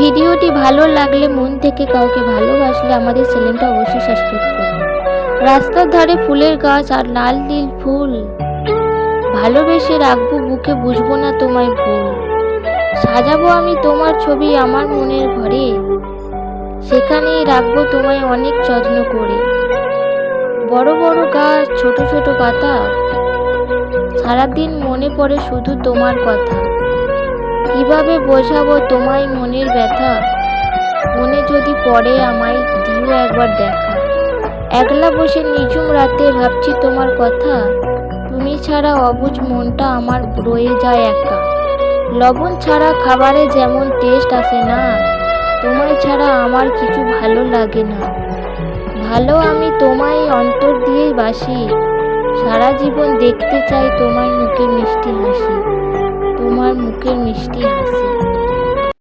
ভিডিওটি ভালো লাগলে, মন থেকে কাউকে ভালোবাসলে আমাদের চ্যানেলটা অবশ্যই সাবস্ক্রাইব করুন। রাস্তার ধারে ফুলের গাছ আর লাল নীল ফুল। ভালোবেসে রাখব, বুকে বুঝব না তোমায় ভুল। সাজাবো আমি তোমার ছবি আমার মনের ঘরে। সেখানেই রাখব তোমায় অনেক যত্ন করে। বড় বড় গাছ, ছোট ছোট পাতা। সারাদিন মনে পড়ে শুধু তোমার কথা। কীভাবে বোঝাবো তোমায় মনের ব্যথা? মনে যদি পড়ে আমায়, দিও একবার দেখা। একলা বসে নিঝুম রাতে ভাবছি তোমার কথা। তুমি ছাড়া অবুঝ মনটা আমার রয়ে যায় একা। লবণ ছাড়া খাবারে যেমন টেস্ট আসে না, তোমায় ছাড়া আমার কিছু ভালো লাগে না। ভালো আমি তোমায় অন্তর দিয়েই বাসি। সারা জীবন দেখতে চাই তোমার মুখে মিষ্টি হাসি তোমার মুখের মিষ্টি হাসি